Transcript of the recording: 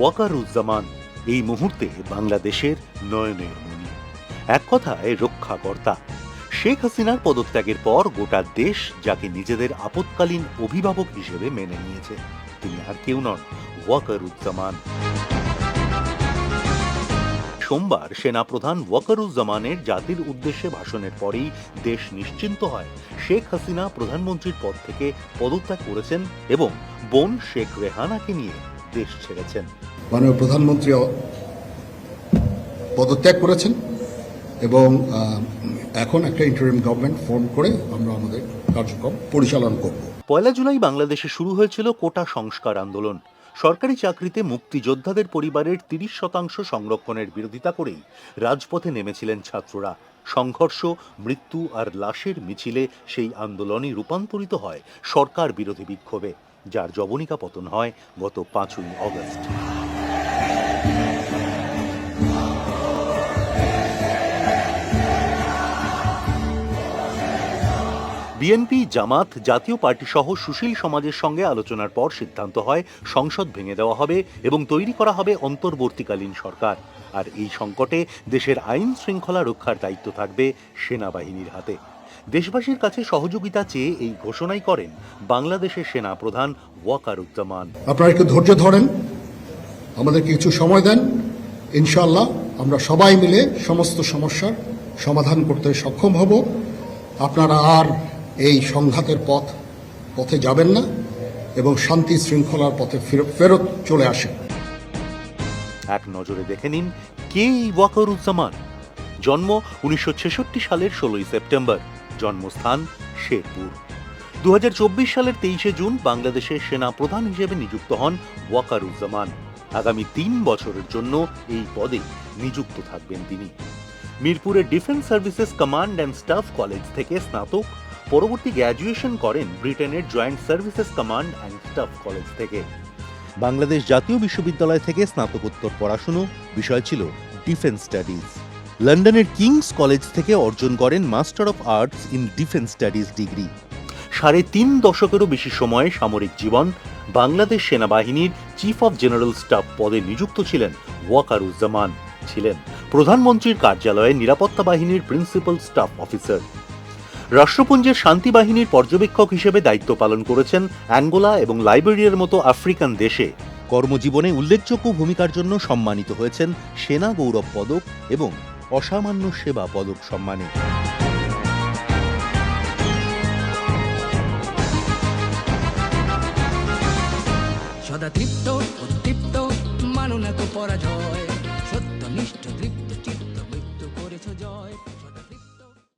ওয়াকারুজ্জামান এই মুহূর্তে বাংলাদেশের নয়নের মণি এক কথায় রক্ষাকর্তা। শেখ হাসিনার পদত্যাগের পর গোটা দেশ যাকে নিজেদের আপৎকালীন অভিভাবক হিসেবে মেনে নিয়েছে। তিনি আর কেউ নন, ওয়াকারুজ্জামান। সোমবার সেনাপ্রধান ওয়াকারুজ্জামানের জাতির উদ্দেশ্যে ভাষণের পরেই দেশ নিশ্চিন্ত হয়, শেখ হাসিনা প্রধানমন্ত্রীর পদ থেকে পদত্যাগ করেছেন এবং বোন শেখ রেহানাকে নিয়ে দেশ ছেড়েছেন। মাননীয় প্রধানমন্ত্রী পদত্যাগ করেছেন এবং এখন একটা ইন্টারিম গভর্নমেন্ট ফর্ম করে আমরা আমাদের কার্যক্রম পরিচালনা করব। পয়লা জুলাই বাংলাদেশে শুরু হয়েছিল কোটা সংস্কার আন্দোলন। সরকারি চাকরিতে মুক্তিযোদ্ধাদের পরিবারের তিরিশ শতাংশ সংরক্ষণের বিরোধিতা করেই রাজপথে নেমেছিলেন ছাত্ররা। সংঘর্ষ, মৃত্যু আর লাশের মিছিলে সেই আন্দোলনই রূপান্তরিত হয় সরকার বিরোধী বিক্ষোভে, যার জবনিকা পতন হয় গত পাঁচই অগস্ট। বিএনপি, জামাত, জাতীয় পার্টি সহ সুশীল সমাজের সঙ্গে আলোচনার পর সিদ্ধান্ত হয়, সংসদ ভেঙে দেওয়া হবে এবং তৈরি করা হবে অন্তর্বর্তীকালীন সরকার। আর এই সংকটে দেশের আইন শৃঙ্খলা রক্ষার দায়িত্ব থাকবে সেনাবাহিনীর হাতে। দেশবাসীর কাছে সহযোগিতা চেয়ে এই ঘোষণাই করেন বাংলাদেশের সেনা প্রধান ওয়াকারুজ্জামান। আপনারা একটু ধৈর্য ধরেন, আমাদের কিছু সময় দেন ইনশাল্লাহ আমরা সবাই মিলে সমস্ত সমস্যার সমাধান করতে সক্ষম হব। আপনারা আর এই সংঘাতের পথ, পথে যাবেন না এবং শান্তি শৃঙ্খলার পথে ফেরত চলে আসেন। এক নজরে দেখে নিন কে ওয়াকারুজ্জামান। জন্ম উনিশশো সালের ষোলোই সেপ্টেম্বর, জন্মস্থান শেরপুর। দু সালের তেইশে জুন বাংলাদেশের সেনা প্রধান হিসেবে নিযুক্ত হন ওয়াকারুজ্জামান। আগামী তিন বছরের জন্য এই পদে নিযুক্ত থাকবেন তিনি। মিরপুরের defence services command and staff college থেকে স্নাতক পরবর্তী গ্র্যাজুয়েশন করেন ব্রিটেনের joint services command and staff college থেকে। বাংলাদেশ জাতীয় বিশ্ববিদ্যালয় থেকে স্নাতকোত্তর পড়াশুনো বিষয় ছিল ডিফেন্স স্টাডিজ লন্ডনের কিংস কলেজ থেকে অর্জন করেন master of arts in defence studies degree. সাড়ে তিন দশকেরও বেশি সময়ে সামরিক জীবন বাংলাদেশ সেনাবাহিনীর চিফ অফ জেনারেল স্টাফ পদে নিযুক্ত ছিলেন ওয়াকারুজ্জামান ছিলেন। প্রধানমন্ত্রীর কার্যালয়ে নিরাপত্তা বাহিনীর প্রিন্সিপাল স্টাফ অফিসার রাষ্ট্রপুঞ্জের শান্তি বাহিনীর পর্যবেক্ষক হিসেবে দায়িত্ব পালন করেছেন অ্যাঙ্গোলা এবং লাইব্রেরিয়ার মতো আফ্রিকান দেশে। কর্মজীবনে উল্লেখযোগ্য ভূমিকার জন্য সম্মানিত হয়েছেন সেনা গৌরব পদক এবং অসামান্য সেবা পদক সম্মানে। সদা তৃপ্ত উদ্দীপ্ত মানুনা তো পরাজয় সত্যনিষ্ঠ তৃপ্ত।